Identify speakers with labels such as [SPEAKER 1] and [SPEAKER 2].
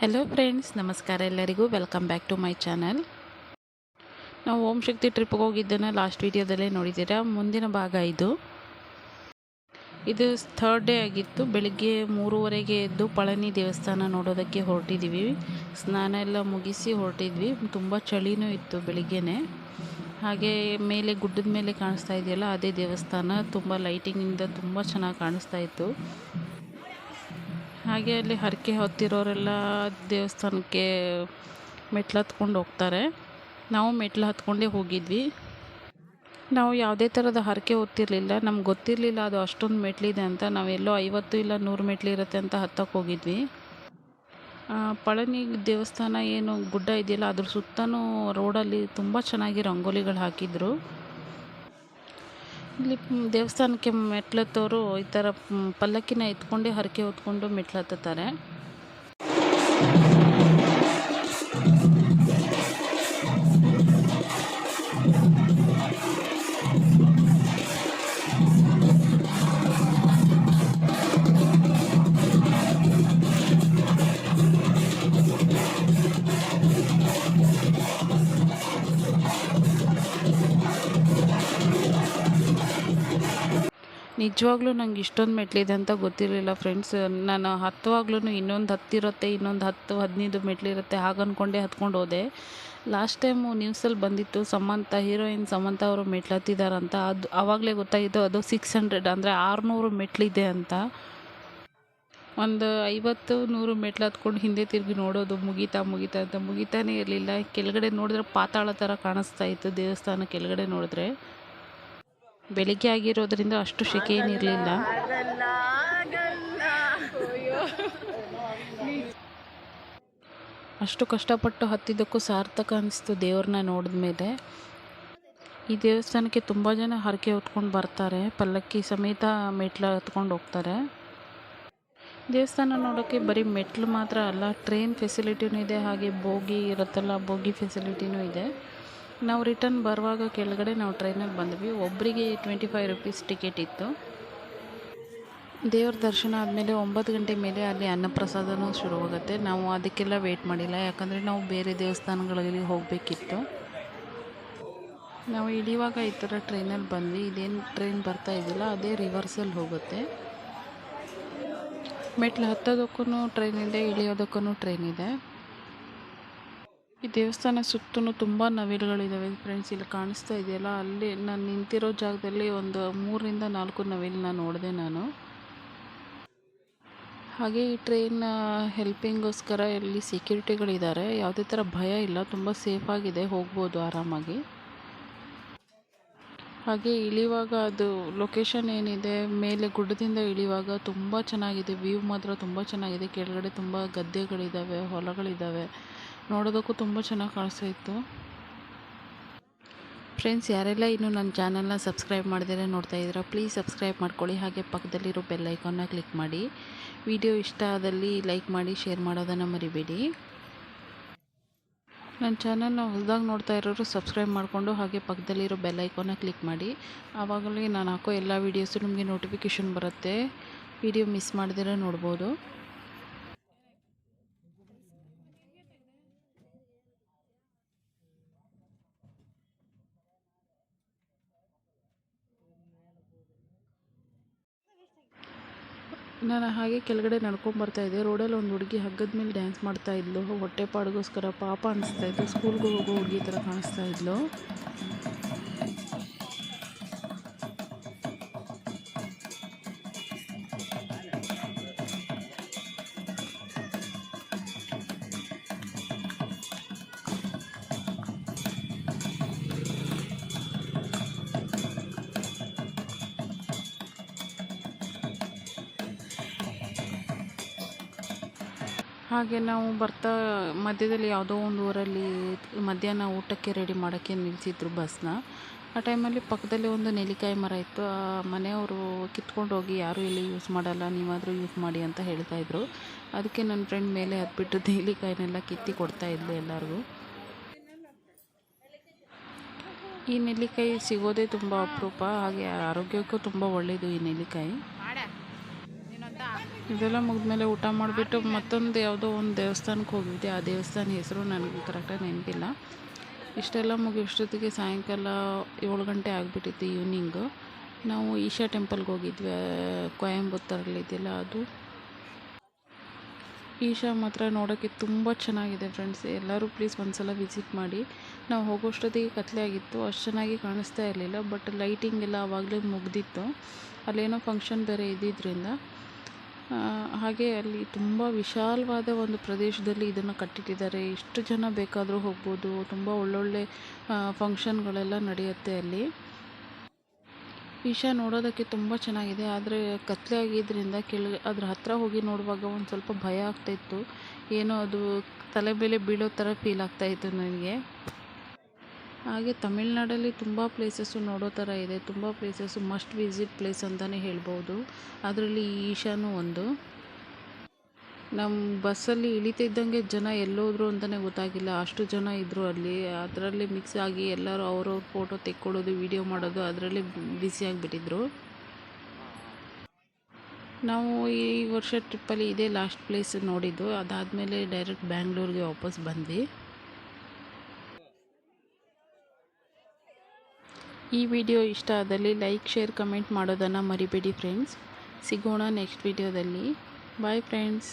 [SPEAKER 1] Hello friends ನಮಸ್ಕಾರ ಎಲ್ಲರಿಗೂ. Welcome back to my channel ನಾವು ಓಂ ಶಕ್ತಿ ಟ್ರಿಪ್ಗೆ ಹೋಗಿದ್ದನ್ನು ಲಾಸ್ಟ್ ವೀಡಿಯೋದಲ್ಲೇ ನೋಡಿದ್ದೀರಾ? ಮುಂದಿನ ಭಾಗ ಇದು. ಇದು ಥರ್ಡ್ ಡೇ ಆಗಿತ್ತು. ಬೆಳಿಗ್ಗೆ ಮೂರುವರೆಗೆ ಎದ್ದು ಪಳನಿ ದೇವಸ್ಥಾನ ನೋಡೋದಕ್ಕೆ ಹೊರಟಿದ್ದೀವಿ. ಸ್ನಾನ ಎಲ್ಲ ಮುಗಿಸಿ ಹೊರಟಿದ್ವಿ. ತುಂಬ ಚಳಿನೂ ಇತ್ತು ಬೆಳಿಗ್ಗೆನೆ. ಹಾಗೆ ಮೇಲೆ ಗುಡ್ಡದ ಮೇಲೆ ಕಾಣಿಸ್ತಾ ಇದೆಯಲ್ಲ, ಅದೇ ದೇವಸ್ಥಾನ. ತುಂಬ ಲೈಟಿಂಗಿಂದ ತುಂಬ ಚೆನ್ನಾಗಿ ಕಾಣಿಸ್ತಾ ಇತ್ತು. ಹಾಗೆ ಅಲ್ಲಿ ಹರಕೆ ಹೊತ್ತಿರೋರೆಲ್ಲ ದೇವಸ್ಥಾನಕ್ಕೆ ಮೆಟ್ಲು ಹತ್ಕೊಂಡು ಹೋಗ್ತಾರೆ. ನಾವು ಮೆಟ್ಲು ಹತ್ಕೊಂಡೇ ಹೋಗಿದ್ವಿ. ನಾವು ಯಾವುದೇ ಥರದ ಹರಕೆ ಹೊತ್ತಿರಲಿಲ್ಲ. ನಮ್ಗೆ ಗೊತ್ತಿರಲಿಲ್ಲ ಅದು ಅಷ್ಟೊಂದು ಮೆಟ್ಲಿದೆ ಅಂತ. ನಾವೆಲ್ಲೋ ಐವತ್ತು ಇಲ್ಲ ನೂರು ಮೆಟ್ಲು ಇರುತ್ತೆ ಅಂತ ಹತ್ತಕ್ಕೆ ಹೋಗಿದ್ವಿ. ಪಳನಿ ದೇವಸ್ಥಾನ ಏನು ಗುಡ್ಡ ಇದೆಯಲ್ಲ, ಅದ್ರ ಸುತ್ತಲೂ ರೋಡಲ್ಲಿ ತುಂಬ ಚೆನ್ನಾಗಿ ರಂಗೋಲಿಗಳು ಹಾಕಿದ್ರು. ಇಲ್ಲಿ ದೇವಸ್ಥಾನಕ್ಕೆ ದೇವಸ್ಥಾನಕ್ಕೆ ಹತ್ತೋರು ಈ ಥರ ಪಲ್ಲಕ್ಕಿನ ಎತ್ಕೊಂಡು ಹರಕೆ ಹೊತ್ಕೊಂಡು ಮೆಟ್ಲು ಹತ್ತುತ್ತಾರೆ. ನಿಜವಾಗ್ಲೂ ನಂಗೆ ಇಷ್ಟೊಂದು ಮೆಟ್ಲಿದೆ ಅಂತ ಗೊತ್ತಿರಲಿಲ್ಲ ಫ್ರೆಂಡ್ಸ್ ನಾನು ಹತ್ತುವಾಗ್ಲೂ ಇನ್ನೊಂದು ಹತ್ತಿರುತ್ತೆ, ಇನ್ನೊಂದು ಹತ್ತು, ಹದಿನೈದು ಮೆಟ್ಲಿರುತ್ತೆ, ಹಾಗೆ ಅಂದ್ಕೊಂಡೇ ಹತ್ಕೊಂಡು ಹೋದೆ. ಲಾಸ್ಟ್ ಟೈಮು ನ್ಯೂಸಲ್ಲಿ ಬಂದಿತ್ತು, ಸಮಂತ ಹೀರೋಯಿನ್ ಸಮಂತ ಅವರು ಮೆಟ್ಲು ಹತ್ತಿದಾರಂತ ಅದು ಆವಾಗಲೇ ಗೊತ್ತಾಯಿತು, ಅದು ಸಿಕ್ಸ್ ಹಂಡ್ರೆಡ್ ಅಂದರೆ ಆರುನೂರು ಮೆಟ್ಲಿದೆ ಅಂತ. ಒಂದು ಐವತ್ತು, ನೂರು ಮೆಟ್ಲು ಹತ್ಕೊಂಡು ಹಿಂದೆ ತಿರುಗಿ ನೋಡೋದು ಮುಗೀತಾ ಮುಗೀತಾ ಅಂತ. ಮುಗಿತಾನೇ ಇರಲಿಲ್ಲ. ಕೆಳಗಡೆ ನೋಡಿದ್ರೆ ಪಾತಾಳ ಥರ ಕಾಣಿಸ್ತಾ ಇತ್ತು ದೇವಸ್ಥಾನ ಕೆಳಗಡೆ ನೋಡಿದ್ರೆ. ಬೆಳಿಗ್ಗೆ ಆಗಿರೋದ್ರಿಂದ ಅಷ್ಟು ಶೆಕೆ ಏನಿರಲಿಲ್ಲ ಅಷ್ಟು ಕಷ್ಟಪಟ್ಟು ಹತ್ತಿದ್ದಕ್ಕೂ ಸಾರ್ಥಕ ಅನಿಸ್ತು ದೇವ್ರನ್ನ ನೋಡಿದ ಮೇಲೆ. ಈ ದೇವಸ್ಥಾನಕ್ಕೆ ತುಂಬ ಜನ ಹರಕೆ ಹೊತ್ಕೊಂಡು ಬರ್ತಾರೆ. ಪಲ್ಲಕ್ಕಿ ಸಮೇತ ಮೆಟ್ಲು ಹತ್ಕೊಂಡು ಹೋಗ್ತಾರೆ. ದೇವಸ್ಥಾನ ನೋಡೋಕ್ಕೆ ಬರೀ ಮೆಟ್ಲು ಮಾತ್ರ ಅಲ್ಲ ಟ್ರೈನ್ ಫೆಸಿಲಿಟಿನೂ ಇದೆ, ಹಾಗೆ ಬೋಗಿ ಇರುತ್ತಲ್ಲ, ಬೋಗಿ ಫೆಸಿಲಿಟಿನೂ ಇದೆ. ನಾವು ರಿಟರ್ನ್ ಬರುವಾಗ ಕೆಳಗಡೆ ನಾವು ಟ್ರೈನಲ್ಲಿ ಬಂದ್ವಿ. ಒಬ್ಬರಿಗೆ ಟ್ವೆಂಟಿ ಫೈವ್ ರುಪೀಸ್ ಟಿಕೆಟ್ ಇತ್ತು. ದೇವ್ರ ದರ್ಶನ ಆದಮೇಲೆ ಒಂಬತ್ತು ಗಂಟೆ ಮೇಲೆ ಅಲ್ಲಿ ಅನ್ನಪ್ರಸಾದನೂ ಶುರುವಾಗುತ್ತೆ. ನಾವು ಅದಕ್ಕೆಲ್ಲ ವೆಯ್ಟ್ ಮಾಡಿಲ್ಲ. ಯಾಕಂದರೆ ನಾವು ಬೇರೆ ದೇವಸ್ಥಾನಗಳಲ್ಲಿ ಹೋಗಬೇಕಿತ್ತು. ನಾವು ಇಳಿಯುವಾಗ ಈ ಥರ ಟ್ರೈನಲ್ಲಿ ಬಂದ್ವಿ. ಇದೇನು ಟ್ರೈನ್ ಬರ್ತಾ ಇದೆಯಲ್ಲ ಅದೇ ರಿವರ್ಸಲ್ಲಿ ಹೋಗುತ್ತೆ. ಮೆಟ್ಲು ಹತ್ತೋದಕ್ಕೂ ಟ್ರೈನ್ ಇದೆ ಇಳಿಯೋದಕ್ಕೂ ಟ್ರೈನ್ ಇದೆ. ಈ ದೇವಸ್ಥಾನ ಸುತ್ತಲೂ ತುಂಬ ನವಿಲುಗಳಿದ್ದಾವೆ ಫ್ರೆಂಡ್ಸ್ ಇಲ್ಲಿ ಕಾಣಿಸ್ತಾ ಇದೆಯಲ್ಲ, ಅಲ್ಲಿ ನಾನು ನಿಂತಿರೋ ಜಾಗದಲ್ಲಿ ಒಂದು ಮೂರರಿಂದ ನಾಲ್ಕು ನವಿಲನ್ನ ನೋಡಿದೆ ನಾನು. ಹಾಗೆ ಈ ಟ್ರೈನ್ ಹೆಲ್ಪಿಂಗೋಸ್ಕರ ಇಲ್ಲಿ ಸೆಕ್ಯೂರಿಟಿಗಳಿದ್ದಾರೆ ಯಾವುದೇ ಥರ ಭಯ ಇಲ್ಲ, ತುಂಬ ಸೇಫಾಗಿದೆ ಹೋಗ್ಬೋದು ಆರಾಮಾಗಿ. ಹಾಗೆ ಇಳಿಯುವಾಗ ಅದು ಲೊಕೇಶನ್ ಏನಿದೆ, ಮೇಲೆ ಗುಡ್ಡದಿಂದ ಇಳಿಯುವಾಗ ತುಂಬ ಚೆನ್ನಾಗಿದೆ ವ್ಯೂ ಮಾತ್ರ ತುಂಬ ಚೆನ್ನಾಗಿದೆ, ಕೆಳಗಡೆ ತುಂಬ ಗದ್ದೆಗಳಿದ್ದಾವೆ ಹೊಲಗಳಿದ್ದಾವೆ ನೋಡೋದಕ್ಕೂ ತುಂಬ ಚೆನ್ನಾಗಿ ಕಾಣಿಸ್ತಾ ಇತ್ತು. ಫ್ರೆಂಡ್ಸ್ ಯಾರೆಲ್ಲ ಇನ್ನೂ ನನ್ನ ಚಾನಲ್ನ ಸಬ್ಸ್ಕ್ರೈಬ್ ಮಾಡಿದರೆ ನೋಡ್ತಾ ಇದ್ದೀರಾ ಪ್ಲೀಸ್ ಸಬ್ಸ್ಕ್ರೈಬ್ ಮಾಡ್ಕೊಳ್ಳಿ. ಹಾಗೆ ಪಕ್ಕದಲ್ಲಿರೋ ಬೆಲ್ ಐಕಾನ್ನ ಕ್ಲಿಕ್ ಮಾಡಿ. ವಿಡಿಯೋ ಇಷ್ಟ ಆದಲ್ಲಿ ಲೈಕ್ ಮಾಡಿ ಶೇರ್ ಮಾಡೋದನ್ನು ಮರಿಬೇಡಿ. ನನ್ನ ಚಾನಲ್ನ ಹೊಸದಾಗಿ ನೋಡ್ತಾ ಇರೋರು ಸಬ್ಸ್ಕ್ರೈಬ್ ಮಾಡಿಕೊಂಡು ಹಾಗೆ ಪಕ್ಕದಲ್ಲಿರೋ ಬೆಲ್ ಐಕಾನ್ನ ಕ್ಲಿಕ್ ಮಾಡಿ. ಆವಾಗಲೇ ನಾನು ಹಾಕೋ ಎಲ್ಲ ವೀಡಿಯೋಸು ನಿಮಗೆ ನೋಟಿಫಿಕೇಷನ್ ಬರುತ್ತೆ. ವಿಡಿಯೋ ಮಿಸ್ ಮಾಡಿದ್ರೆ ನೋಡ್ಬೋದು. ನಾನು ಹಾಗೆ ಕೆಳಗಡೆ ನಡ್ಕೊಂಡು ಬರ್ತಾ ಇದ್ದೆ. ರೋಡಲ್ಲಿ ಒಂದು ಹುಡುಗಿ ಹಗ್ಗದ ಮೇಲೆ ಡ್ಯಾನ್ಸ್ ಮಾಡ್ತಾ ಇದ್ಲು. ಹೊಟ್ಟೆ ಪಾಡಿಗೋಸ್ಕರ ಪಾಪ ಅನಿಸ್ತಾ ಇತ್ತು. ಸ್ಕೂಲ್ಗೆ ಹೋಗೋ ಹುಡುಗಿ ಥರ ಕಾಣಿಸ್ತಾ ಇದ್ಲು. ಹಾಗೆ ನಾವು ಬರ್ತಾ ಮಧ್ಯದಲ್ಲಿ ಯಾವುದೋ ಒಂದು ಊರಲ್ಲಿ ಮಧ್ಯಾಹ್ನ ಊಟಕ್ಕೆ ರೆಡಿ ಮಾಡೋಕ್ಕೆ ನಿಲ್ಲಿಸಿದ್ರು ಬಸ್ನ ಆ ಟೈಮಲ್ಲಿ ಪಕ್ಕದಲ್ಲಿ ಒಂದು ನೆಲ್ಲಿಕಾಯಿ ಮರ ಇತ್ತು. ಆ ಮನೆಯವರು ಕಿತ್ಕೊಂಡು ಹೋಗಿ, ಯಾರೂ ಇಲ್ಲಿ ಯೂಸ್ ಮಾಡಲ್ಲ, ನೀವಾದರೂ ಯೂಸ್ ಮಾಡಿ ಅಂತ ಹೇಳ್ತಾಯಿದ್ರು ಅದಕ್ಕೆ ನನ್ನ ಫ್ರೆಂಡ್ ಮೇಲೆ ಹತ್ಬಿಟ್ಟು ನೆಲ್ಲಿಕಾಯಿನೆಲ್ಲ ಕಿತ್ತಿ ಕೊಡ್ತಾ ಇದ್ಲು ಎಲ್ಲರಿಗೂ. ಈ ನೆಲ್ಲಿಕಾಯಿ ಸಿಗೋದೇ ತುಂಬ ಅಪರೂಪ. ಹಾಗೆ ಆರೋಗ್ಯಕ್ಕೂ ತುಂಬ ಒಳ್ಳೆಯದು ಈ ನೆಲ್ಲಿಕಾಯಿ. ಇದೆಲ್ಲ ಮುಗಿದ್ಮೇಲೆ ಊಟ ಮಾಡಿಬಿಟ್ಟು ಮತ್ತೊಂದು ಯಾವುದೋ ಒಂದು ದೇವಸ್ಥಾನಕ್ಕೆ ಹೋಗಿದ್ದೆ. ಆ ದೇವಸ್ಥಾನ ಹೆಸರು ನನಗೆ ಕರೆಕ್ಟಾಗಿ ನೆನಪಿಲ್ಲ. ಇಷ್ಟೆಲ್ಲ ಮುಗಿಯೋಷ್ಟೊತ್ತಿಗೆ ಸಾಯಂಕಾಲ ಏಳು ಗಂಟೆ ಆಗಿಬಿಟ್ಟಿತ್ತು ಈವ್ನಿಂಗು ನಾವು ಈಶಾ ಟೆಂಪಲ್ಗೆ ಹೋಗಿದ್ವಿ. ಕೊಯಂಬತ್ತೂರಲ್ಲಿ ಇದೆಯಲ್ಲ ಅದು. ಈಶಾ ಮಾತ್ರ ನೋಡೋಕ್ಕೆ ತುಂಬ ಚೆನ್ನಾಗಿದೆ ಫ್ರೆಂಡ್ಸ್ ಎಲ್ಲರೂ ಪ್ಲೀಸ್ ಒಂದ್ಸಲ ವಿಸಿಟ್ ಮಾಡಿ. ನಾವು ಹೋಗೋಷ್ಟೊತ್ತಿಗೆ ಕತ್ಲೆ ಆಗಿತ್ತು. ಅಷ್ಟು ಚೆನ್ನಾಗಿ ಕಾಣಿಸ್ತಾ ಇರಲಿಲ್ಲ ಬಟ್ ಲೈಟಿಂಗ್ ಎಲ್ಲ ಆವಾಗಲೇ ಮುಗ್ದಿತ್ತು. ಅಲ್ಲೇನೋ ಫಂಕ್ಷನ್ ಬೇರೆ ಇದ್ದಿದ್ದರಿಂದ ಹಾಗೆ ಅಲ್ಲಿ ತುಂಬ ವಿಶಾಲವಾದ ಒಂದು ಪ್ರದೇಶದಲ್ಲಿ ಇದನ್ನು ಕಟ್ಟಿಟ್ಟಿದ್ದಾರೆ. ಎಷ್ಟು ಜನ ಬೇಕಾದರೂ ಹೋಗ್ಬೋದು. ತುಂಬ ಒಳ್ಳೊಳ್ಳೆ ಫಂಕ್ಷನ್ಗಳೆಲ್ಲ ನಡೆಯುತ್ತೆ ಅಲ್ಲಿ. ಈಶಾ ನೋಡೋದಕ್ಕೆ ತುಂಬ ಚೆನ್ನಾಗಿದೆ. ಆದರೆ ಕತ್ತಲೆ ಆಗಿದ್ದರಿಂದ ಕೆಳಗೆ, ಅದ್ರ ಹತ್ರ ಹೋಗಿ ನೋಡುವಾಗ ಒಂದು ಸ್ವಲ್ಪ ಭಯ ಆಗ್ತಾಯಿತ್ತು ಏನೋ ಅದು ತಲೆ ಮೇಲೆ ಬೀಳೋ ಥರ ಫೀಲ್ ಆಗ್ತಾಯಿತ್ತು ನನಗೆ. ಹಾಗೆ ತಮಿಳ್ನಾಡಲ್ಲಿ ತುಂಬ ಪ್ಲೇಸಸ್ಸು ನೋಡೋ ಥರ ಇದೆ. ತುಂಬ ಪ್ಲೇಸಸ್ಸು ಮಸ್ಟ್ ವಿಸಿಟ್ ಪ್ಲೇಸ್ ಅಂತಲೇ ಹೇಳ್ಬೋದು. ಅದರಲ್ಲಿ ಈಶಾನು ಒಂದು. ನಮ್ಮ ಬಸ್ಸಲ್ಲಿ ಇಳಿತಿದ್ದಂಗೆ ಜನ ಎಲ್ಲೋದ್ರು ಅಂತಲೇ ಗೊತ್ತಾಗಿಲ್ಲ. ಅಷ್ಟು ಜನ ಇದ್ದರು ಅಲ್ಲಿ. ಅದರಲ್ಲಿ ಮಿಕ್ಸ್ ಆಗಿ ಎಲ್ಲರೂ ಅವ್ರವ್ರ ಫೋಟೋ ತೆಕ್ಕೊಳ್ಳೋದು ವಿಡಿಯೋ ಮಾಡೋದು ಅದರಲ್ಲಿ ಬಿಸಿ ಆಗಿಬಿಟ್ಟಿದ್ರು. ನಾವು ಈ ವರ್ಷ ಟ್ರಿಪ್ಪಲ್ಲಿ ಇದೇ ಲಾಸ್ಟ್ ಪ್ಲೇಸ್ ನೋಡಿದ್ದು. ಅದಾದಮೇಲೆ ಡೈರೆಕ್ಟ್ ಬ್ಯಾಂಗ್ಳೂರಿಗೆ ವಾಪಸ್ ಬಂದ್ವಿ. ಈ ವಿಡಿಯೋ ಇಷ್ಟ ಆದಲ್ಲಿ ಲೈಕ್, ಶೇರ್, ಕಮೆಂಟ್ ಮಾಡೋದನ್ನು ಮರಿಬೇಡಿ ಫ್ರೆಂಡ್ಸ್ ಸಿಗೋಣ ನೆಕ್ಸ್ಟ್ ವಿಡಿಯೋದಲ್ಲಿ. Bye friends